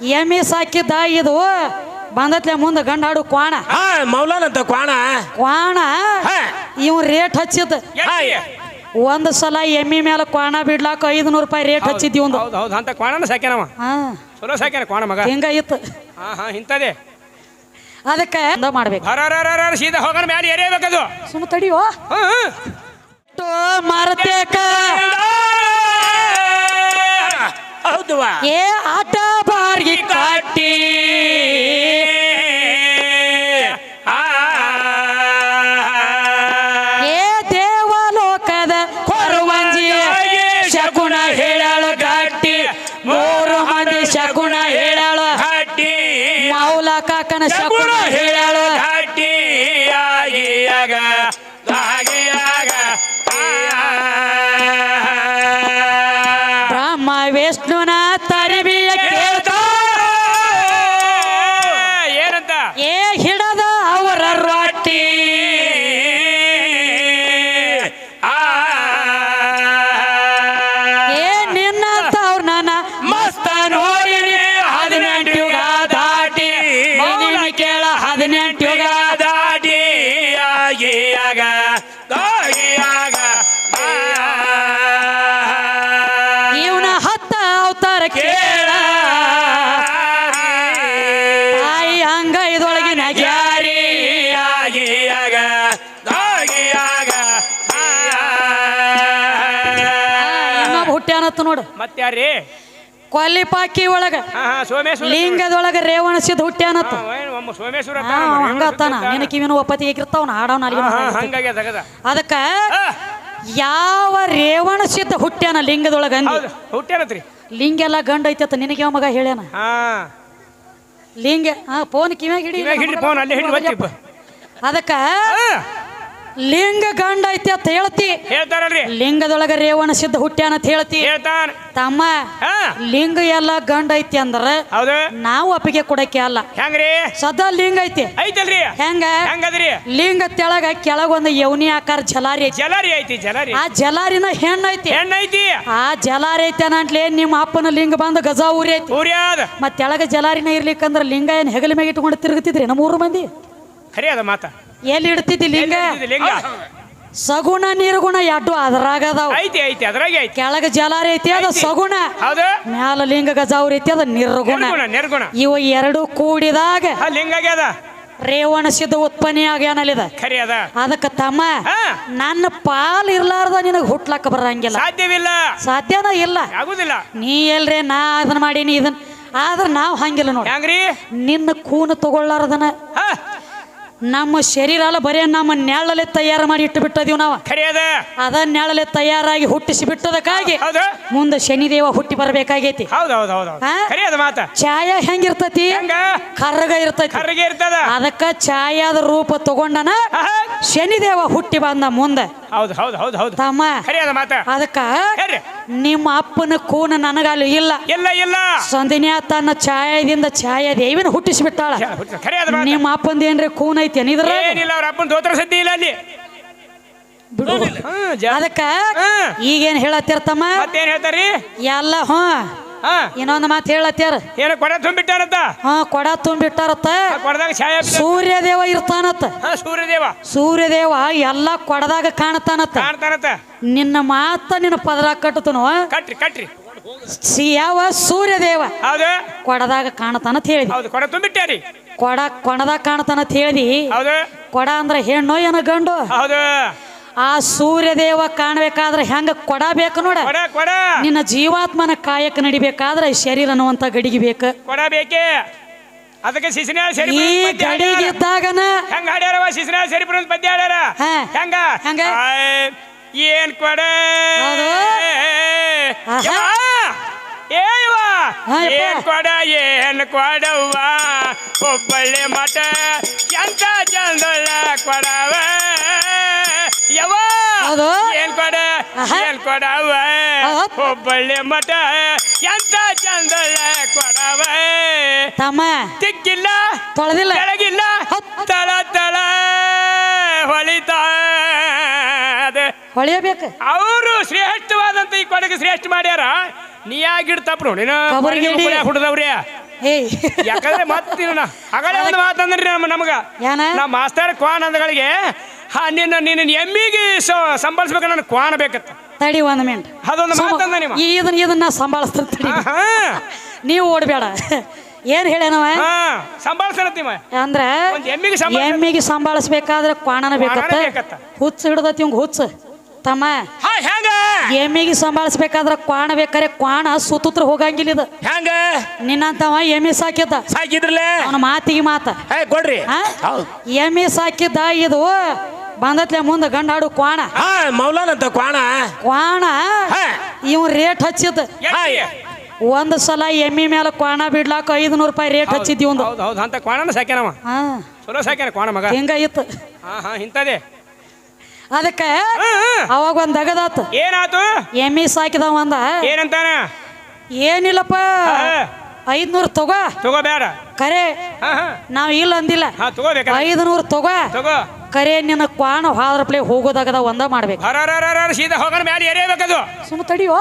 ಎಮ್ಮೆ ಸಾಕಿದ್ದ ಇದು? ಬಂದತ್ಲೆ ಮುಂದೆ ಗಂಡ ಹಾಡು ಕ್ವಾಣ. ಹಾ ಮೌಲಾನ್ ಅಂತ ಕ್ವಾಣ. ಕ್ವಾಣ? ಹಾ. ಇವ್ ರೇಟ್ ಹಚ್ಚಿದ ಹಾಯ್. ಒಂದ್ ಸಲ ಎಮ್ಮಿ ಮೇಲೆ ಕ್ವಾಣ ಬಿಡ್ಲಾಕ ಐದ್ನೂರು ರೂಪಾಯಿ ರೇಟ್ ಹಚ್ಚಿದ್ವಿ ಒಂದು ಹೌದು ಹೌದು. ಅಂತ ಕ್ವಾಣನ ಸಾಕ್ಯಾನವ. ಹಾ. ಚಲೋ ಸಾಕ್ಯಾನ ಕ್ವಾಣ ಮಗ. ಹಿಂಗ ಇತ್ತು. ಹಾ ಹಾ ಇಂಥದೇ ಅದಕ್ಕೆ ಎಂದ ಮಾಡ್ಬೇಕು? ಹರ ಸೀದಾ ಹೋಗೋಣ ಮ್ಯಾಲೆ ಎರೇಬೇಕದು ಸುಮ್ಮ ತಡಿಯೋ. ಹಾ, ಹಾ. ಮಾರತೇಕ. ಏ ಆಟ ಬಾರ್ಗಿ ಕಟ್ಟಿ ಬ್ರಹ್ಮ ವಿಷ್ಣುನ ಕೇಳ. ತಾಯಿ ಹಂಗ ಇದೊಳಗಿನ ಹುಟ್ಟ್ಯಾನತ್ತು ನೋಡು. ಮತ್ತೆ ಕೊಲ್ಲಿ ಕೊಲ್ಲಿಪಾಕಿ ಒಳಗ ಲಿಂಗದೊಳಗ ರೇವಣ ಸಿದ್ಧ ಹುಟ್ಟ್ಯಾನತ್ತು ಹಂಗತ್ತಾನ. ನಿನ್ನ ಕಿವಿನ ಒಪ್ಪತಿ ಹೇಗಿರ್ತಾವನ ಹಾಡವನ ಅದಕ್ಕ ಯಾವ ರೇವಣ ಸಿದ್ಧ ಹುಟ್ಟ್ಯಾನ ಲಿಂಗದೊಳಗ ಅಂದಿ? ಹೌದು ಹುಟ್ಟೇನತ್ರಿ ಲಿಂಗ ಎಲ್ಲ ಗಂಡ ಐತೆ ನಿನಗೆ ಯಾವ ಮಗ ಹೇಳ್ಯಾನ? ಹಾ. ಲಿಂಗ ಹಾ ಫೋನ್ ಕಿವ್ಯಾಗ ಹಿಡಿ? ಇವಾಗ ಹಿಡ್ರಿ ಫೋನ್ ಅಲ್ಲಿ ಹಿಡ್ರಿ ಬತ್ತಿ ಅದಕ್ಕ ಲಿಂಗ ಗಂಡ ಐತಿ ಅಂತ ಹೇಳ್ತಿ. ಹೇಳ್ತಾರಲ್ರಿ. ಲಿಂಗದೊಳಗ ರೇವಣ ಸಿದ್ಧ ಹುಟ್ಟ್ಯಾನ ಅಂತ ಹೇಳ್ತಿ. ಹೇಳ್ತಾನ ತಮ್ಮ ಹಾ. ಲಿಂಗ ಎಲ್ಲ ಗಂಡ ಐತಿ ಅಂದ್ರ ಹೌದು. ನಾವು ಅಪ್ಪಿಗೆ ಕೊಡಕ್ಕೆ ಅಲ್ಲ. ಹೆಂಗ್ರಿ? ಸದಾ ಲಿಂಗ ಐತಿ. ಐತಲ್ರಿ. ಹೆಂಗ? ಹೆಂಗದ್ರಿ? ಲಿಂಗ ತೆಳಗ ಕೆಳಗೊಂದು ಯೌನಿ ಆಕಾರ ಜಲಾರಿ ಐತಿ. ಜಲಾರಿ ಐತಿ ಜಲಾರಿ. ಆ ಜಲಾರಿನ ಹೆಣ್ಣು ಐತಿ. ಹೆಣ್ಣ ಐತಿ. ಆ ಜಲಾರಿ ಐತಿ ಅನ್ನಂಟ್ಲೆ ನಿಮ್ಮ ಅಪ್ಪನ ಲಿಂಗ ಬಂದು ಗಜ ಊರಿ ಐತಿ. ಊರ್ಯಾದ ಮತ್ತೆ ತೆಳಗ ಜಲಾರಿನ ಇರ್ಲಿಕ್ಕಂದ್ರ ಲಿಂಗ ಏನ್ ಹೆಗಲ ಮ್ಯಾಗ ಇಟ್ಕೊಂಡು ತಿರುಗುತ್ತಿದ್ರಿ ನಮ್ಮ ಮೂರು ಮಂದಿ? ಖರೀ ಅದ ಮಾತ. ಎಲ್ಲಿ ಇಡ್ತಿದ್ದಿ ಲಿಂಗ? ಲಿಂಗ? ಸಗುಣ ನಿರ್ಗುಣ ಎಡ್ಡು ಅದ್ರಾಗ ಅದಾವ ಐತಿ ಐತಿ ಅದ್ರಾಗೆ ಐತಿ. ಕೆಳಗ ಜಲಾರಿ ಐತಿ ಅದ ಸಗುಣ. ಹೌದು. ಮ್ಯಾಲ ಲಿಂಗ ಗಜಾವ್ರ ಐತಿ ಅದ ನಿರ್ಗುಣ. ನಿರ್ಗುಣ ನಿರ್ಗುಣ. ಇವ ಎರಡು ಕೂಡಿದಾಗ ಆ ಲಿಂಗ ಆಗ್ಯದ. ರೇವಣ ಸಿದ್ಧ ಉತ್ಪನ್ನ ಆಗ್ಯಾನಲ್ಲಿದ ಖರಿ ಅದ. ಅದಕ್ಕ ತಮ್ಮ ಹಾ. ನನ್ನ ಪಾಲ್ ಇರ್ಲಾರ್ದ ನಿನಗೆ ಹುಟ್ಲಕ್ಕ ಬರಂಗಿಲ್ಲ. ಸಾಧ್ಯವಿಲ್ಲ. ಸಾಧ್ಯನ ಇಲ್ಲ. ಆಗುದಿಲ್ಲ. ನೀ ಎಲ್ರೇ ನಾ ಅದನ್ನ ಮಾಡೀನಿ ಇದನ್. ಆದ್ರ ನಾವು ಹಂಗಿಲ್ಲ ನೋಡಿ. ಹೆಂಗ್ರಿ? ನಿನ್ನ ಕೂನು ತಗೊಳ್ಳಾರ್ದನ. ಹಾ. ನಮ್ಮ ಶರೀರ ಅಲ್ಲ ಬರೇ ನಮ್ಮ ನೆಳಲೆ ತಯಾರು ಮಾಡಿ ಇಟ್ಟು ಬಿಟ್ಟದೀವಿ ನಾವು ಅದ ನೆಳಲೆ ತಯಾರಾಗಿ ಹುಟ್ಟಿಸಿ ಬಿಟ್ಟದಕ್ಕಾಗಿ ಮುಂದೆ ಶನಿದೇವ ಹುಟ್ಟಿ ಬರಬೇಕಾಗೈತಿ. ಛಾಯ ಹೆಂಗಿರ್ತತಿ? ಕರ್ಗ ಕರ್ರಗ ಇರ್ತೈತಿ. ಅದಕ್ಕ ಛಾಯಾದ ರೂಪ ತಗೊಂಡನ. ಶನಿದೇವ ಹುಟ್ಟಿ ಬಂದ ಮುಂದೆ. ಹೌದು ಹೌದು ಹೌದು ಹೌದು. ತಮ್ಮ ಖರಿ ಅದ ಮಾತ. ಅದಕ್ಕ ನಿಮ್ಮ ಅಪ್ಪನ ಕೂನ ನನಗಲ್ಲಿ ಇಲ್ಲ. ಇಲ್ಲ ಇಲ್ಲ. ಸಂದಿನ್ಯಾ ತನ್ನ ಛಾಯದಿಂದ ಛಾಯಾ ದೇವಿನ ಹುಟ್ಟಿಸಿಬಿಟ್ಟಾಳ. ಖರಿ ಅದ ಮಾತ. ನಿಮ್ಮ ಅಪ್ಪಂದ ಏನ್ರಿ ಕೂನ್ ಐತಿ ಏನಿದ್ರ ಏನಿಲ್ಲ ಅವ್ರ ಅಪ್ಪನ ದೋತ್ರ ಸದ್ದಿ ಇಲ್ಲ ಅಲ್ಲಿ. ಬಿಡು. ಹ್ಮ್, ಜ- ಅದಕ್ಕ ಹಾ. ಈಗೇನ್ ಹೇಳತ್ತಿರ್ತಮ್ಮ ಮತ್ತೇನ್ ಹೇಳ್ತಾರಿ ಎಲ್ಲ ಹ್ಞೂ ಹಾ. ಇನ್ನೊಂದು ಮಾತು ಹೇಳತ್ಯಾರ ಏನ ಕೊಡ ತುಂಬಿಟ್ಟಾರತ್ತ? ಹಾ ಕೊಡ ತುಂಬಿಟ್ಟಾರತ್ತ. ಕೊಡದಾಗ ಛಾಯಾ ಸೂರ್ಯದೇವ ಇರ್ತಾನತ್ತ. ಹಾ ಸೂರ್ಯದೇವ. ಸೂರ್ಯದೇವ ಎಲ್ಲ ಕೊಡದಾಗ ಕಾಣ್ತಾನತ್ತ. ಕಾಣ್ತಾನಂತ ನಿನ್ನ ಮಾತ ನಿನ್ನ ಪದರ ಕಟ್ಟತನು ಕಟ್ರಿ ಕಟ್ರಿ. ಯಾವ ಸೂರ್ಯದೇವ. ಹೌದು. ಕೊಡದಾಗ ಕಾಣ್ತಾನಂತ ಹೇಳಿದಿ. ಹೌದು ಕೊಡ ತುಂಬಿಟ್ಟಾರಿ ಕೊಡ ಕೊಡದಾಗ ಕಾಣ್ತಾನಂತ ಹೇಳಿದಿ. ಹೌದು. ಕೊಡ ಅಂದ್ರೆ ಹೆಣ್ಣು ಏನ ಗಂಡು? ಹೌದು. ಆ ಸೂರ್ಯದೇವ ಕಾಣಬೇಕಾದ್ರೆ ಹೆಂಗ ಕೊಡಬೇಕು ನೋಡ. ಕೊಡ ಕೊಡ. ನಿನ್ನ ಜೀವಾತ್ಮನ ಕಾಯಕ ನಡಿಬೇಕಾದ್ರೆ ಶರೀರ ಅನ್ನುವಂತ ಗಡಿಗೆ ಬೇಕು. ಕೊಡಬೇಕೆ ಅದಕ್ಕೆ ಶಿಶಿನ ಸರಿ ಈ ಗಡಿಗಿದ್ದಾಗನ ಹೆಂಗ ಹಾಡ್ಯಾರವ ಶಿಶಿನ ಸರಿಪುರ ಅಂತ ಪದ್ಯ ಹಾಡ್ಯಾರ? ಹಾ. ಹೆಂಗ? ಹೆಂಗ? ಆಯ್, ಏನ್ ಕೊಡ? ಹೌದು. ಆಹಾ. ಯವ್ವ, ಏ ಹಾ, ಯಪ್ಪ. ಏನ್ ಕೊಡ ಏನ್ ಕೊಡವ್ವ? ಒಬ್ಬಳ್ಳಿ ಮಠ ಎಂತ ಚಂದೊಳ್ಳ ಕೊಡವ? ಯವ್ವ! ಅದು? ಏನ್ ಕೊಡ ಆಹಾ. ಏನ್ ಕೊಡವ ಹೌದು. ಒಬ್ಬಳ್ಳಿ ಮಠ ಎಂತ ಚಂದ ಕೊಡವ ತಮ್ಮ. ತಿಕ್ಕಿಲ್ಲ ತೊಳೆದಿಲ್ಲ. ಕೆಳಗಿಲ್ಲ ತಳ ತಳ ಹೊಳಿತಾ ಹೊಳೆಯಬೇಕು. ಅವರು ಶ್ರೇಷ್ಠವಾದಂತ ಈ ಕೊಡಗೆ ಶ್ರೇಷ್ಠ ಮಾಡ್ಯಾರ. ನೀ ಆಗಿಡ್ ನೋಡಿ ಕಬರ್ಗೇಡಿ. ಹುಡುದವ್ರಿ. ಏಯ್. ಯಾಕಂದ್ರೆ ಮತ್ತಿನ ಹಗಲೇ ಒಂದು ಮಾತಂದ್ರಿ ನಮ್ಮ ನಮಗ. ಏನ? ನಮ್ಮ ಮಾಸ್ತರ್ ಕ್ವಾನ್ ಅಂದಗಳಿಗೆ ಹಾ ನಿನ್ನ ನಿನ್ನ ಎಮ್ಮಿಗೆ ಸಂಭಾಳಿಸ್ಬೇಕು ನನ್ನ ಕ್ವಾನ ಬೇಕತ್ತ ತಡಿ ಒಂದ್ ಮಿನಿಟ್ ಅದೊಂದು ಮಾತಂದ ನೀವು. ಇದನ್ನ ಇದನ್ನ ಸಂಭಾಳಿಸ್ತಿರ್ತೀನಿ ಹಾ ನೀವು ಓಡ್ಬೇಡ. ಏನ್ ಹೇಳ್ಯಾನವ? ಹಾ ಸಂಭಾಳಿಸ್ತೀವ ಅಂದ್ರ ಒಂದ್ ಎಮ್ಮಿಗೆ ಸಂಭಾಳ್ಸ- ಎಮ್ಮಿಗೆ ಸಂಭಾಳಿಸ್ಬೇಕಾದ್ರೆ ಕ್ವಾಣನ ಬೇಕತ್ತ. ಬೇಕತ್ತ. ಹುಚ್ಚ ಹಿಡ್ದತಿ ಇವಂಗ ಹುಚ್ಚ. ತಮ್ಮ ಹಾ ಹೆಂಗ ಎಮ್ಮಿಗೆ ಸಂಭಾಳಿಸ್ಬೇಕಾದ್ರೆ ಕ್ವಾಣ ಬೇಕಾರೆ ಕ್ವಾಣ ಸುತ್ತೂತ್ರ ಹೋಗಂಗಿಲ್ಲ ಇದು. ಹೆಂಗ ನಿನ್ನಂತವ ಎಮ್ಮಿ ಸಾಕಿದ್ದ. ಸಾಕಿದ್ರಲ್ಲ ಅವನ ಮಾತಿಗೆ ಮಾತ. ಹೇ ಕೊಡ್ರಿ? ಹೌದು. ಎಮ್ಮಿ ಸಾಕಿದ್ದ ಇದು ಬಂದತ್ಲೆ ಮುಂದೆ ಗಂಡ ಹಾಡು ಕ್ವಾಣ. ಮೌಲಾನಂತ ಮೌಲಾನ್ ಅಂತ ಕ್ವಾಣ. ಕ್ವಾಣ? ಹಾ. ಇವ್ ರೇಟ್ ಹಚ್ಚಿದ್ದ. ಎಲ್ಲಿ? ಒಂದ್ ಸಲ ಎಮ್ಮಿ ಮೇಲೆ ಕ್ವಾಣ ಬಿಡ್ಲಾಕ ಐದ್ನೂರು ರೂಪಾಯಿ ರೇಟ್ ಹಚ್ಚಿದ್ದಿ ಒಂದು ಹೌದು ಹೌದು. ಅಂತ ಕ್ವಾಣನ ಸಾಕ್ಯಾನವ. ಹಾ. ಚಲೋ ಸಾಕ್ಯಾನ ಕ್ವಾಣ ಮಗ. ಹಿಂಗಾಗಿತ್ತು ಹಾ ಹಾ ಇಂಥದೇ ಅದಕ್ಕೆ ಹಾ, ಹಾ. ಅವಾಗ ಒಂದ್ ದಗದಾತು. ಏನಾತು? ಎಮ್ಮಿ ಸಾಕಿದ ಒಂದ ಏನಂತಾನ? ಏನಿಲ್ಲಪ್ಪ. ಹಾ. ಐದ್ನೂರು ತಗೋ. ತಗೋ ಬೇಡ ಕರೆ. ಹಾ ಹಾ. ನಾವ್ ಇಲ್ಲ ಅಂದಿಲ್ಲ. ಹಾ ತಗೋಬೇಕ ಐದ್ನೂರು ತಗೋ. ತಗೋ. ಕರೆ ನಿನ್ನ ಕ್ವಾಣ ಹಾದ್ರ ಪ್ಲೇ ಹೋಗೋದಾಗದ ಒಂದ ಮಾಡ್ಬೇಕು. ಹರ ಸೀದಾ ಹೋಗೋಣ ಮ್ಯಾಲೆ ಎರೆಯಬೇಕದು ಸುಮ್ಮ ತಡಿಯೋ.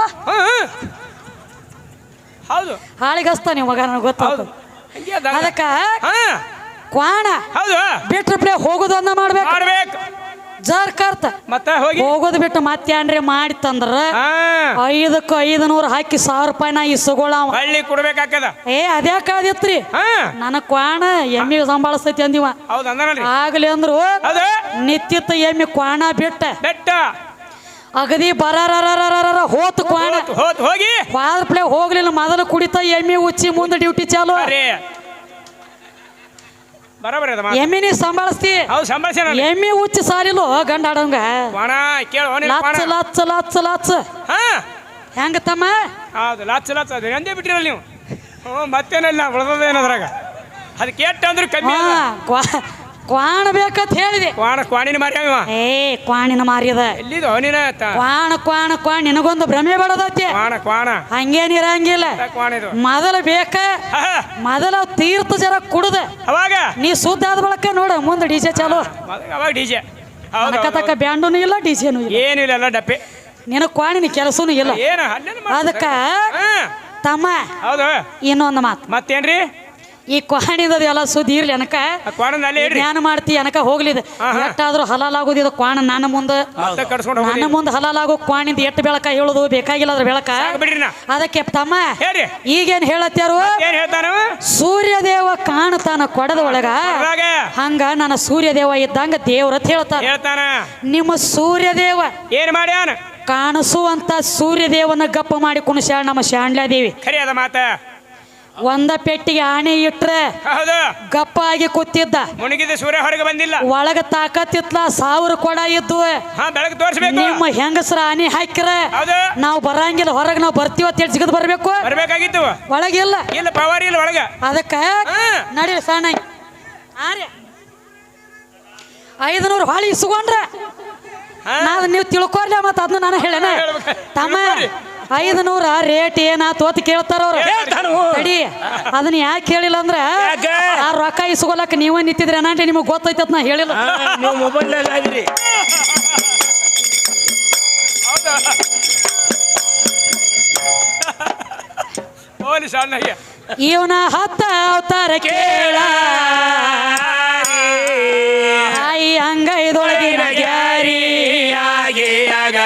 ಹೌದು. ಹಾಳಿಗಸ್ತ ನೀವು ಮಗ ನನಗೆ ಗೊತ್ತಾಗ ಅದಕ್ಕ ಕ್ವಾಣ ಹೌದು. ಬಿಟ್ರ ಪ್ಲೇ ಹೋಗೋದು ಒಂದ ಮಾಡ್ಬೇಕು. ಮಾಡ್ಬೇಕು. ಜರ್ ಕರ್ತ. ಮತ್ತ ಹೋಗಿ. ಹೋಗೋದು ಬಿಟ್ಟು ಮತ್ತೆ ಅನ್ರಿ ಮಾಡಿ ತಂದ್ರ? ಹಾ. ಐದಕ್ಕ ಐದು ನೂರು ಹಾಕಿ ಸಾವಿರ ರೂಪಾಯಿ ನಾ ಈ ಹಳ್ಳಿ ಕೊಡ್ಬೇಕಾಕದ ಏ ಅದ್ಯಾಕ ಅದಿತ್ರಿ ಹಾ. ನನ್ನ ಕ್ವಾಣ ಎಮ್ಮಿ ಸಂಭಾಳಿಸ್ತೈತಿ ಅಂದಿವ. ಹೌದು ಅಂದನಲ್ರಿ. ಆಗ್ಲಿ ಅಂದ್ರು ಹೌದು. ಎಮ್ಮಿ ಕ್ವಾಣ ಬಿಟ್ಟ. ಬೆಟ್ಟ ಅಗದಿ ಬರಾರ ಹೋತ್ ಕ್ವಾಣ. ಹೋತ್ ಹೋಗಿ. ಫಾದರ್ ಪ್ಲೇ ಹೋಗ್ಲಿಲ್ಲ ಮೊದಲು ಕುಡಿತ ಎಮ್ಮಿ ಉಚ್ಚಿ ಮುಂದೆ ಡ್ಯೂಟಿ ಚಾಲು. ಅರೇ. ಬರೋಬರಿ ಅದ ಮಾತು. ಎಮ್ಮಿನಿ ಸಂಭಾಳಿಸ್ತಿ. ಹೌದು ಸಂಭಾಷಣೆ ಎಮ್ಮಿ ಉಚ್ಚ ಸಾರಿಲು ಗಂಡ ಆಡಂಗ. ಕ್ವಾಣ ಕೇಳು ನಿನ್ನ ಕ್ವಾಣ ಲಚ್ಚ ಲಚ್ಚ ಲಚ್ಚ ಲಚ್ಚ ಹಾ? ಹೆಂಗ ತಮ್ಮ? ಹೌದು ಲಾಚ್ ಲಾಚ್ ಅದು ಎಂದೇ ಬಿಟ್ಟಿರಲ್ಲ ನೀವು. ಹ್ಞೂ ಮತ್ತೇನಲ್ಲ ಉಳ್ದದೇನದ್ರಾಗ ಅದು ಕೆಟ್ಟ ಅಂದ್ರೆ ಕಮ್ಮಿ ಹಾ ಅದ. ಕ್ವಾ- ಕ್ವಾಣ ಬೇಕಂತ ಹೇಳಿದೆ. ಕ್ವಾಣ ಕ್ವಾಣಿನ ಮಾರಿಯ ಏ ಕ್ವಾಣಿನ ಮಾರಿಯದ ಎಲ್ಲಿದು ಕ್ವಾಣ ಕ್ವಾಣ ಕ್ವಾಣ ನಿನಗೊಂದು ಭ್ರಮೆ ಬಡದೈತಿ. ಕ್ವಾಣ ಕ್ವಾಣ. ಹಂಗೇನಿರಂಗಿಲ್ಲ ಮೊದಲ ಕ್ವಾಣ ಇದು? ಮೊದಲು ಬೇಕ ಹಾ. ಮೊದಲ ತೀರ್ಥ ಜರ ಕುಡ್ದ. ಅವಾಗ? ನೀ ಸುದ್ದ ಆದ ಬಳಕ ನೋಡ ಮುಂದೆ ಡಿಜೆ ಚಾಲು. ಮೊದಲು ಅವಾಗ ಡಿಜೆ ಅಕ್ಕ ತಕ್ಕ ಬ್ಯಾಂಡೂನು ಇಲ್ಲ ಡಿಜೆನು ಇಲ್ಲ. ಏನಿಲ್ಲ ಎಲ್ಲ ಡಪ್ಪೆ ನಿನ ಕ್ವಾಣಿನ ಕೆಲಸನು ಇಲ್ಲ. ಏನು? ಅದಕ್ಕ ಹಾ, ತಮ್ಮ ಹೌದು. ಇನ್ನೊಂದು ಮಾತು. ಮತ್ತೇನ್ರಿ? ಈ ಕ್ವಾಣಿದ ಎಲ್ಲ ಸುದ್ದಿ ಇರ್ಲಿ ಅನಕ. ಧ್ಯಾನ ಜ್ಞಾನ ಮಾಡ್ತಿ ಅನಕ ಹೋಗ್ಲಿ ಹಾ. ಎಷ್ಟಾದ್ರೂ ಹಲಾಲಾಗೋದು ಇದು ಕ್ವಾಣ ನನ್ನ ಮುಂದೆ. ನನ್ನ ಮುಂದೆ ಹಲಾಲಾಗೋ ಕ್ವಾಣಿಂದ ಎಟ್ಟು ಬೆಳಕ ಹೇಳುದು ಬೇಕಾಗಿಲ್ಲ ಅದ್ರ ಬೆಳಕ. ಅದಕ್ಕೆ ತಮ್ಮ ಈಗೇನ್ ಹೇಳತ್ತಾರು ಸೂರ್ಯದೇವ ಕಾಣತಾನ ಕೊಡದ ಒಳಗ. ಹಂಗ ನನ್ನ ಸೂರ್ಯದೇವ ಇದ್ದಂಗ ದೇವ್ರತ್ ಹೇಳ್ತಾರ ಹೇಳ್ತಾನ. ನಿಮ್ಮ ಸೂರ್ಯದೇವ ಏನ್ ಮಾಡ್ಯಾನ? ಕಾಣಿಸುವಂತ ಸೂರ್ಯದೇವನ ಗಪ್ಪ ಮಾಡಿ ಕುಣಿಸ್ಯಾಳ ನಮ್ಮ ಶಾಂಡ್ಲಾದೇವಿ ದೇವಿ ಅದ ಮಾತ. ಒಂದ ಪೆಟ್ಟಿಗೆ ಆಣೆ ಇಟ್ರೆ ಹೌದು. ಗಪ್ಪ ಆಗಿ ಕೂತಿದ್ದ. ಮುಣಗಿದ ಸೂರ್ಯ ಹೊರಗೆ ಬಂದಿಲ್ಲ. ಒಳಗ ತಾಕತ್ತಿತ್ಲ ಸಾವಿರ ಕೊಡ ಇದ್ದು ಹಾ ಬೆಳಗ್ಗೆ ತೋರಿಸ್ಬೇಕು. ನಿಮ್ಮ ಹೆಂಗಸರ ಆನೆ ಹಾಕಿರ ಹೌದು. ನಾವು ಬರಂಗಿಲ್ಲ ಹೊರಗೆ ನಾವು ಬರ್ತೀವಿ ಅಂತ ಹೇಳಿ ಬರಬೇಕು ಬರ್ಬೇಕು. ಬರ್ಬೇಕಾಗಿತ್ತು. ಒಳಗಿಲ್ಲ ಇಲ್ಲ. ಪವರ್ ಇಲ್ಲ ಒಳಗ. ಅದಕ್ಕ. ನಡಿ ಸಣ್ಣ ಐದನೂರು ಹೊಳಿ ಇಸ್ಕೊಂಡ್ರೆ. ನಾನು ನೀವು ತಿಳ್ಕೊರ್ಲ ಮತ್ತೆ ಅದನ್ನ ನಾನು ಹೇಳೇನೆ. ತಮ್ಮ ತಿಳ್ಕೊರಿ. ಐದನೂರ ರೇಟ್ ಏನಾತು ಅಂತ ಕೇಳ್ತಾರ ಅವ್ರು. ಹೇಳ್ತಾನು. ತಡಿ ಅದನ್ನ ಯಾಕೆ ಹೇಳಿಲ್ಲ ಅಂದ್ರ ಯಾಕೆ? ಆ ರೊಕ್ಕ ಇಸ್ಕೊಲಕ್ ನೀವೇ ನಿಂತಿದ್ರೆ ಅನ್ನಾಂಟಿ ನಿಮಗ್ ಗೊತ್ತೈತೆ ಅಂತ ನಾ ಹೇಳಿಲ್ಲ. ನೀವು ಆಗಿರಿ. ಓಲಿ ಸಣ್ಣಗೆ ಇವನ ಹತ್ತ ಅವತಾರ ಕೇಳ. ತಾಯಿ ಅಂಗೈದೊಳಗಿನ ಗ್ಯಾರಿ. ಆಗಿ ಆಗಿಯಾಗ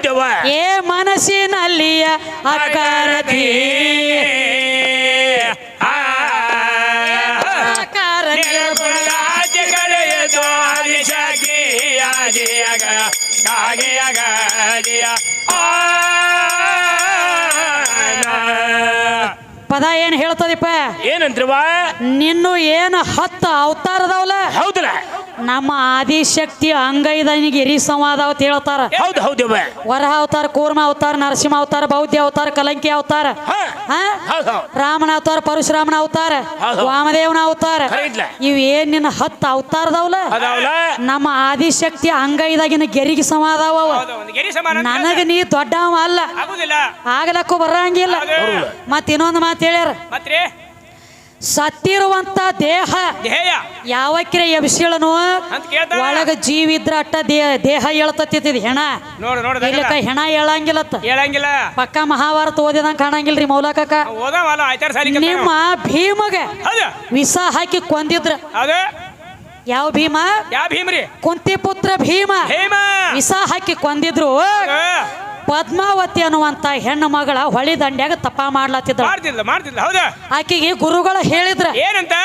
ಹೌದವ್ವ ಏ ಮನಸ್ಸಿನಲ್ಲಿಯ ಅಕಾರತಿ ಪದ ಏನ್ ಹೇಳ್ತದಿಪ್ಪ ಏನಂದ್ರವ ನಿನ್ನು ಏನು ಹತ್ತು ಅವತಾರದವಲ್ಲ ಹೌದಲ್ಲ ನಮ್ಮ ಆದಿಶಕ್ತಿ ಅಂಗೈದನಿಗೆ ಇರಿ ಸಂವಾದ ಅಂತ ಹೇಳ್ತಾರ ಹೌದು ವರಹ ಅವತಾರ ಕೂರ್ಮ ಅವತಾರ ನರಸಿಂಹ ಅವತಾರ ಬೌದ್ಧ ಅವತಾರ ಕಲಂಕಿ ಅವತಾರ ಹಾ. ಹಾ? ಹೌದು ಹೌದು ರಾಮನ ಅವತಾರ ಪರಶುರಾಮನ ಅವತಾರ ಹೌದು. ವಾಮದೇವನ ಅವತಾರ ಖರೆ ಇದ್ಲ? ಇವ್ ಏನ್ ನಿನ್ನ ಹತ್ತು ಅವತಾರದವಲ್ಲ ಅದಾವಲ್ಲ ನಮ್ಮ ಆದಿಶಕ್ತಿ ಅಂಗೈದಾಗಿನ ಗೆರಿಗೆ ಸಮಾದಾವ ಅವ. ಹೌದು ಒಂದು ಗೆರಿ ಸಮಾನ ಅಂತ ನನಗ ನೀ ದೊಡ್ಡವ ಅಲ್ಲ ಆಗುದಿಲ್ಲ ಆಗ್ಲಕ್ಕೂ ಬರಂಗಿಲ್ಲ. ಮತ್ ಇನ್ನೊಂದು ಮಾತು ಹೇಳ್ಯಾರ ಮತ್ರಿ ಸತ್ತಿರುವಂತ ದೇಹ ದೇಹ. ಯಾವಕ್ರೆ ಎಬ್ಸಿಳನು? ಅಂತ ಕೇಳ್ತಾರ ಒಳಗ ಜೀವ ಇದ್ರ ಅಟ್ಟ ದೇಹ ದೇಹ ಹೇಳ್ತತ್ತಿದ್ ಹೆಣ. ನೋಡು ನೋಡು ಇಲ್ಲಕ್ಕ ಹೆಣ ಹೇಳಂಗಿಲ್ಲತ್ತ ಹೇಳಂಗಿಲ್ಲ ಪಕ್ಕ ಮಹಾಭಾರತ ಓದಿದಂಗ ಕಾಣಂಗಿಲ್ರಿ ಮೌಲಕಕ್ಕ. ಓದವಲ್ಲ ಆಯ್ತಾರ ಸಾಲಿ ನಿಮ್ಮ ಭೀಮಗ ಹೌದು. ವಿಷ ಹಾಕಿ ಕೊಂದಿದ್ರ. ಯಾವ ಭೀಮ? ಯಾವ ಭೀಮ್ರಿ ಕುಂತಿ ಪುತ್ರ ಭೀಮ. ಭೀಮ. ವಿಷ ಹಾಕಿ ಕೊಂದಿದ್ರು. ಪದ್ಮಾವತಿ ಅನ್ನುವಂತ ಹೆಣ್ಣು ಮಗಳ ಹೊಳಿ ದಂಡ್ಯಾಗ ತಪ ಮಾಡ್ಲತ್ತಿದ್ರ ಮಾಡ್ತಿದ್ಲ ಮಾಡ್ತಿದ್ಲ ಹೌದು? ಆಕೆಗೆ ಗುರುಗಳು ಹೇಳಿದ್ರ. ಏನಂತ?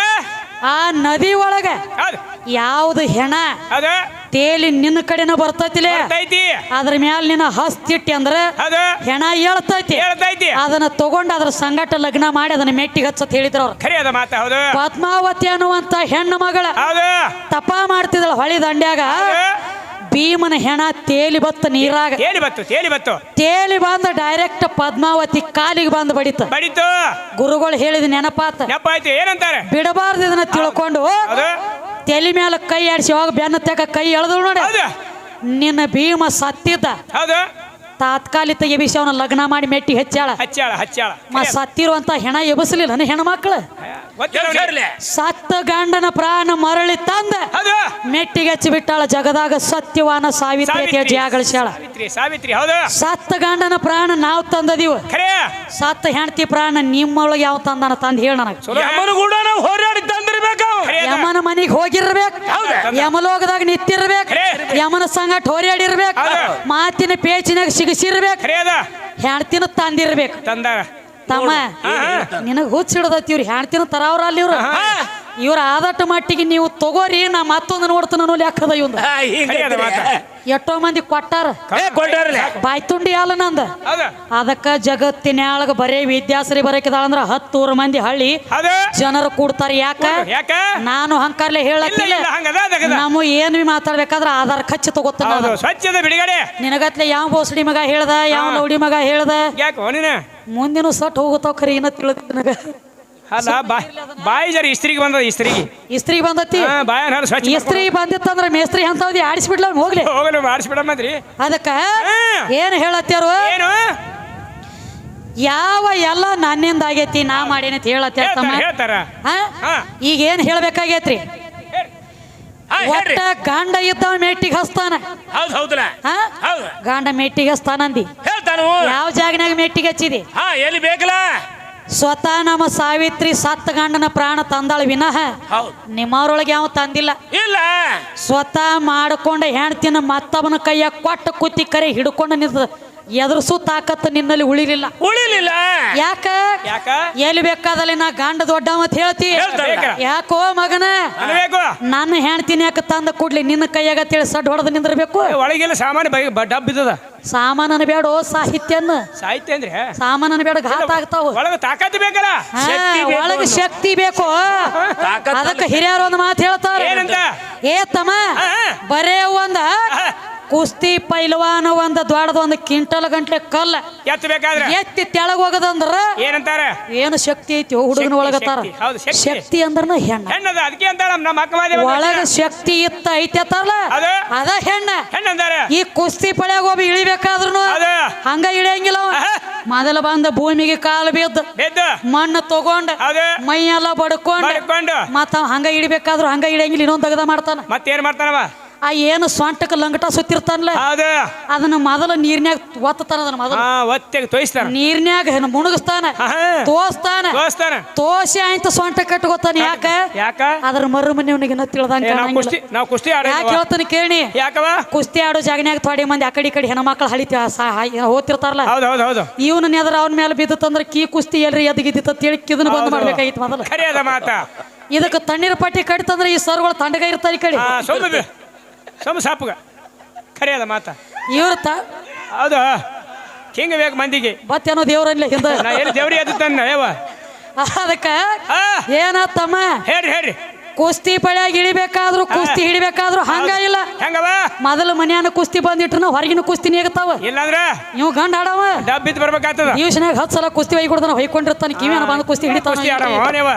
ಆ ನದಿ ಒಳಗ ಹೌದು. ಯಾವ್ದು ಹೆಣ ಹೌದು. ತೇಲಿ ನಿನ್ನ ಕಡೆನ ಬರ್ತೈತಿಲೇ? ಬರ್ತೈತಿ. ಅದ್ರ ಮ್ಯಾಲ ನಿನ್ನ ಹಸ್ತಿಟ್ಟಿ ಅಂದ್ರೆ ಹೌದು. ಹೆಣ ಹೇಳ್ತೈತಿ ಹೇಳ್ತೈತಿ ಅದನ್ನ ತಗೊಂಡ್ ಅದ್ರ ಸಂಗಟ ಲಗ್ನ ಮಾಡಿ ಅದನ್ನ ಮೆಟ್ಟಿಗೆ ಹಚ್ಚತ್ ಹೇಳಿದ್ರು ಅವ್ರು. ಖರೆ ಅದ ಮಾತ ಹೌದು. ಪದ್ಮಾವತಿ ಅನ್ನುವಂತ ಹೆಣ್ಣು ಮಗಳ ಹೌದು. ತಪ ಮಾಡ್ತಿದಳ ಹೊಳಿ ದಂಡ್ಯಾಗ. ಭೀಮನ ಹೆಣ ತೇಲಿ ಬತ್ತ ನೀರಾಗ ತೇಲಿ ಬತ್ತು ತೇಲಿ ಬತ್ತು. ತೇಲಿ ಬಂದ ಡೈರೆಕ್ಟ್ ಪದ್ಮಾವತಿ ಕಾಲಿಗೆ ಬಂದು ಬಡಿತ. ಬಡಿತು. ಗುರುಗಳು ಹೇಳಿದ ನೆನಪಾತ. ನೆಪ ಏನಂತಾರೆ? ಬಿಡಬಾರ್ದು ಇದನ್ನ ತಿಳ್ಕೊಂಡು. ಹೌದು. ತಲೆ ಮೇಲೆ ಕೈ ಆಡಿಸಿ ಹೋಗ ಬೆನ್ನ ತೆಗ ಕೈ ಎಳೆದು ನೋಡಿ. ಹೌದು. ನಿನ್ನ ಭೀಮ ಸತ್ತಿದ್ದ. ಹೌದು. ತಾತ್ಕಾಲಿಕ ಎಬಿಸಿ ಅವನ ಲಗ್ನ ಮಾಡಿ ಮೆಟ್ಟಿ ಹೆಚ್ಚಾಳ ಹಚ್ಚಾಳ ಹಚ್ಚಾಳ ಮ ಸತ್ತಿರುವಂತ ಹೆಣ ಎಬಸಲಿಲ್ಲ ಹೆಣ್ಮಕ್ಳು. ಗೊತ್ತಿಲ್ಲ ಸತ್ತ ಗಂಡನ ಪ್ರಾಣ ಮರಳಿ ತಂದ ಮೆಟ್ಟಿಗೆ ಹಚ್ಚಿ ಬಿಟ್ಟಾಳ. ಜಗದಾಗ ಸತ್ಯವಾನ ಸಾವಿತ್ರಿ ಅಂತ ಹೇಳಿ ಜಯ ಗಳಿಸ್ಯಾಳ. ಸಾವಿತ್ರಿ ಸಾವಿತ್ರಿ ಹೌದು. ಸತ್ತ ಗಂಡನ ಪ್ರಾಣ ನಾವ್ ತಂದದೀವ. ಸತ್ತ ಹೆಂಡತಿ ಪ್ರಾಣ ನಿಮ್ಮೊಳಗೆ ಯಾವ ತಂದನ ತಂದ ಹೇಳ ನನಗೆ. ಯಮನು ಮನೆಗೆ ಹೋಗಿರ್ಬೇಕು? ಯಮಲೋಕದಾಗ ನಿಂತಿರ್ಬೇಕು. ಯಮನ ಸಂಗಟ ಹೋರಾಡಿರ್ಬೇಕು. ಮಾತಿನ ಪೇಚಿನಾಗ ಸಿಗಿಸಿರ್ಬೇಕು. ಹೆಣ್ತಿನ ತಂದಿರ್ಬೇಕು. ತಂದಾರ. ತಮ್ಮ ನಿನಗೆ ಹುಚ್ಚ ಹಿಡ್ದೈತಿ ಇವ್ರು ಹೆಣ್ತಿನ ತರಾವ್ರ ಅಲ್ಲಿ ಇವ್ರು. ಇವ್ರ ಆದಟ್ಟು ಮಟ್ಟಿಗೆ ನೀವು ತಗೋರಿ ನಾ ಮತ್ತೊಂದು ನೋಡ್ತೀನಿ ಅನ್ನೋ ಲೆಕ್ಕದ ಇವಂದ. ಎಷ್ಟೋ ಮಂದಿ ಕೊಟ್ಟಾರ. ಬಾಯ್ತುಂಡಿ ಕೊಟ್ಟಾರಲ್ಲ ಬಾಯ್ ತುಂಡಿ ಅಲ್ಲ ನಂದ. ಅದಕ್ಕ ಜಗತ್ತಿನ್ಯಾಳಗ ಬರೇ ವಿದ್ಯಾಸರಿ ಬರಕಿದಾಳ ಅಂದ್ರ ಹತ್ತೂರು ಮಂದಿ ಹಳ್ಳಿ ಜನರು ಕೂಡ್ತಾರ ಯಾಕ? ಯಾಕ? ನಾನು ಹಂಕಾರ್ಲೆ ಅದಕ್ಕದ ನಾವು ಏನ್ ಮಾತಾಡ್ಬೇಕಾದ್ರ ಆಧಾರ್ ಖರ್ಚು ತಗೋತಾನ ನಿನಗತ್ಲೆ ಯಾವ ಬೋಸಡಿ ಮಗ ಹೇಳ್ದ ಯಾವ ಲೌಡಿ ಮಗ ಹೇಳ್ದ? ಯಾಕೆ ನೀನು ಮುಂದಿನ ಸಟ್ ಹೋಗುತ್ತಾವ ಖರೀ ಏನ ತಿಳಿದ ನನಗೆ. ಅಲ್ಲ ಬಾಯ್ ಬಾಯಿ ಜರಿ ಇಸ್ತ್ರಿಗೆ ಬಂದದ ಇಸ್ತ್ರಿಗೆ. ಇಸ್ತ್ರಿ ಬಂದತ್ತಿ ಹಾ ಬಾಯ ನಾನು ಸ್ವಚ್ಛ ಇಸ್ತ್ರಿ ಬಂದಿತ್ತಂದ್ರ ಮೇಸ್ತ್ರಿ ಅಂತವ್ದಿ ಆಡಿಸ್ಬಿಡ್ಲ ಅವ್ನ್ ಹೋಗ್ಲಿ. ಹೋಗಲು ಮಾಡಿಸ್ಬಿಡಮ್ಮದ್ರಿ ಅದಕ್ಕ ಹಾ. ಏನ್ ಏನು? ಯಾವ ಎಲ್ಲ ನನ್ನಿಂದ ಆಗೈತಿ ನಾ ಮಾಡೇನಿ ಅಂತ ಹೇಳತ್ಯಾರ ತಮ್ಮ? ಹೇಳ್ತಾರ ಹೇಳ್ತಾರ. ಹಾ? ಹಾ. ಈಗ ಏನ್ ಹೇಳ್ಬೇಕಾಗೈತ್ರಿ? ಹಾ ಹೇಳ್ರಿ. ಒಟ್ಟ ಗಂಡ ಇದ್ದವ ಮೆಟ್ಟಿಗೆ ಹಸ್ತಾನ. ಹೌದು ಹೌದಲ್ಲ ಹಾ? ಹೌದು. ಗಂಡ ಮೆಟ್ಟಿಗೆ ಹಸ್ತಾನಂದಿ. ಯಾವ ಜಾಗನಾಗ ಮೆಟ್ಟಿಗೆ ಹಚ್ಚಿದಿ? ಹಾ ಎಲ್ಲಿ ಬೇಕಲ್ಲ? ಸ್ವತಃ ನಮ್ಮ ಸಾವಿತ್ರಿ ಸತ್ತ ಗಂಡನ ಪ್ರಾಣ ತಂದಾಳ ವಿನಃ ಹೌದು. ನಿಮ್ಮವ್ರೊಳಗೆ ಯಾವ ತಂದಿಲ್ಲ. ಇಲ್ಲ. ಸ್ವತಃ ಮಾಡಿಕೊಂಡ ಹೆಣ್ತಿನ ಮತ್ತವನ ಕೈಯ ಕೊಟ್ಟ ಕುತ್ತಿ ಕರೆ ಹಿಡ್ಕೊಂಡು ನಿಂತ ಎದುರಿಸು ತಾಕತ್ತು ನಿನ್ನಲ್ಲಿ ಉಳಿಲಿಲ್ಲ. ಉಳಿಲಿಲ್ಲ. ಯಾಕ? ಯಾಕ? ಎಲ್ಲಿ ಬೇಕಾದಲ್ಲಿ ನಾ ಗಂಡ ದೊಡ್ಡ ಅಂತ ಹೇಳ್ತಿ. ಯಾಕೋ ಮಗನ? ಅನ್ಬೇಕು ನನ್ನ ಹೆಣ್ತಿನ ಯಾಕೆ ತಂದ ಕೂಡ್ಲಿ? ನಿನ್ನ ಕೈಯಾಗ ತಿಳಿ ಸಡ್ ಹೊಡೆದು ನಿಂದಿರ್ಬೇಕು? ಒಳಗೆಲ್ಲ ಸಾಮಾನ್ಯ ಬೈ ಡಬ್ ಸಾಮಾನನ ಬೇಡ ಸಾಹಿತ್ಯನ ಸಾಹಿತ್ಯ ಅಂದ್ರೆ? ಸಾಮಾನನ ಬೇಡ ಘಾತ ಆಗ್ತಾವ. ಒಳಗ ತಾಕತ್ತು ಬೇಕಲ್ಲ? ಹಾ, ಶಕ್ತಿ ಬೇಕು. ಒಳಗ ಶಕ್ತಿ ಬೇಕು. ಅದಕ್ಕೆ ಹಿರಿಯರು ಒಂದು ಮಾತು ಹೇಳ್ತಾರ. ಏನಂತ? ಏ ತಮ್ಮ. ಬರೇ ಒಂದ. ಕುಸ್ತಿ ಪೈಲವಾನ ಒಂದ ದೊಡ್ಡದ ಒಂದು ಕ್ವಿಂಟಲ್ ಗಂಟ್ಲೆ ಕಲ್ಲ ಎತ್ತ ಬೇಕಾದ್ರೆ ಎತ್ತಿ ತೆಳಗ ಹೋಗದಂದ್ರ ಏನಂತಾರ ಏನು ಶಕ್ತಿ ಐತಿ ಹುಡುಗನ ಒಳಗತ್ತಾರ ಶಕ್ತಿ. ಹೌದು, ಶಕ್ತಿ. ಶಕ್ತಿ ಅಂದ್ರನ ಹೆಣ್ಣ ಹೆಣ್ಣದ ಅದಕ್ಕೆ ನಮ್ಮ ಒಳಗ ಶಕ್ತಿ ಇತ್ತ ಐತಿ ಅತ್ತಾರಲ್ಲ ಅದ? ಅದ ಹೆಣ್ಣ ಹೆಣ್ಣಂದಾರ ಈ ಕುಸ್ತಿ ಪಳ್ಯಾಗ ಒಬ್ಬ ಇಳಿಬೇಕಾದ್ರೂ ಅದ? ಹಂಗ ಇಳಿಯಂಗಿಲ್ಲ. ಮೊದಲ ಬಂದ ಭೂಮಿಗೆ ಕಾಲು ಬಿದ್ದು ಮಣ್ಣು ತಗೊಂಡ ಮೈ ಮೈಯೆಲ್ಲ ಬಡ್ಕೊಂಡ್. ಮತ್ತ ಹಂಗ ಇಳಿಬೇಕಾದ್ರು ಹಂಗ ಇಳಿಯಂಗಿಲ್ಲ ಇನ್ನೊಂದ್ ತಗದ ಮಾಡ್ತಾನ ಮತ್ತೇನ್ ಮಾಡ್ತಾನವ ಆ ಏನು ಸೊಂಟಕ ಲಂಗಟ ಸುತ್ತಿರ್ತಾನಲ್ಲ? ಅದನ್ನ ಮೊದಲ ನೀರ್ನ್ಯಾಗ ಒತ್ತತಾನ ಅದನ್ನ ಮೊದಲು. ಹಾ ಒತ್ತೆಗೆ ತೋಯಿಸ್ತಾನ. ನೀರ್ನ್ಯಾಗ ಮುಣಗಿಸ್ತಾನ. ತೋಸ್ತಾನ. ತೋಸಿ ಆಯ್ತು ಸೊಂಟ ಕಟ್ಕೋತಾನ ಯಾಕ? ಯಾಕ? ಅದ್ರ ಮರು ಮನೆ ಅವನಿಗೆ ತಿಳ್ದಂಗ ಕುಸ್ತಿ ನಾವ್ ಕುಸ್ತಿ ಆಡ ಯಾಕೆ ಹೇಳ್ತಾನೆ ಕೇಳಿ. ಯಾಕವ? ಕುಸ್ತಿ ಆಡೋ ಜಾಗನ್ಯಾಗ ಥೋಡಿ ಮಂದಿ ಆ ಕಡೆ ಈ ಕಡೆ ಹೆಣ್ಮಕ್ಳು ಹಳಿತಿ ಹೋಗ್ತಿರ್ತಾರಲ್ಲ. ಹೌದು ಹೌದು ಹೌದು. ಇವನ ನೆದ್ರ ಅವನ ಮೇಲೆ ಬಿದ್ದತ್ತಂದ್ರ ಕೀ ಕುಸ್ತಿ ಎಲ್ರಿ ಎದ್ಗಿದ್ದಿತ್ತ ತಿಳಿ ಇದನ್ನ ಬಂದ್ ಮಾಡ್ಬೇಕಾಯ್ತು ಮಾಡ್ಬೇಕಾಗಿತ್ತು ಮೊದಲು. ಮಾತ. ಇದಕ್ಕೆ ತಣ್ಣೀರ್ ಪಟ್ಟಿ ಕಡಿತಂದ್ರೆ ಈ ಸರ್ಗಳು ತಂಡಗ ಇರ್ತಾರೆ ಈ ಕಡೆ. ಸೊಮ್ಮ ಸಾಪುಗ. ಖರೆ ಅದ ಮಾತ. ಇವ್ರ ತ ಹೌದು? ಹಿಂಗ ಬೇಕು ಮಂದಿಗೆ. ಬತ್ತೇನೋ ದೇವ್ರನ್ಲೆ ಹಿಂದ. ನಾ ಎಲ್ಲಿ ದೇವ್ರಿ ಅದು ತನ್ನ ಯಾವ ಅದಕ್ಕ ಏನ ತಮ್ಮ ಹೇಳ್ರಿ ಹೇಳ್ರಿ ಕುಸ್ತಿ ಪಳ್ಯಾಗ ಇಳಿಬೇಕಾದ್ರು ಕುಸ್ತಿ ಹಿಡಿಬೇಕಾದ್ರು ಹಂಗ ಇಲ್ಲ. ಹೆಂಗವ ಮೊದಲು ಮನ್ಯಾನ ಕುಸ್ತಿ ಬಂದಿಟ್ರು ಹೊರಗಿನ ಕುಸ್ತಿ ನೀಗತಾವ. ಇಲ್ಲಾಂದ್ರ? ನೀವು ಗಂಡ ಆಡವ. ಡಬ್ ಬಿದ್ದು ಬರ್ಬೇಕಾಗ್ತದ. ದಿವ್ಸನಾಗ ಹತ್ತು ಸಲ ಕುಸ್ತಿ ಒಯ್ಕೊಡ್ತಾನ ಹೊಯ್ಕೊಂಡಿರ್ತಾನೆ ಕಿವಿನ ಬಂದು ಕುಸ್ತಿ ನೀವ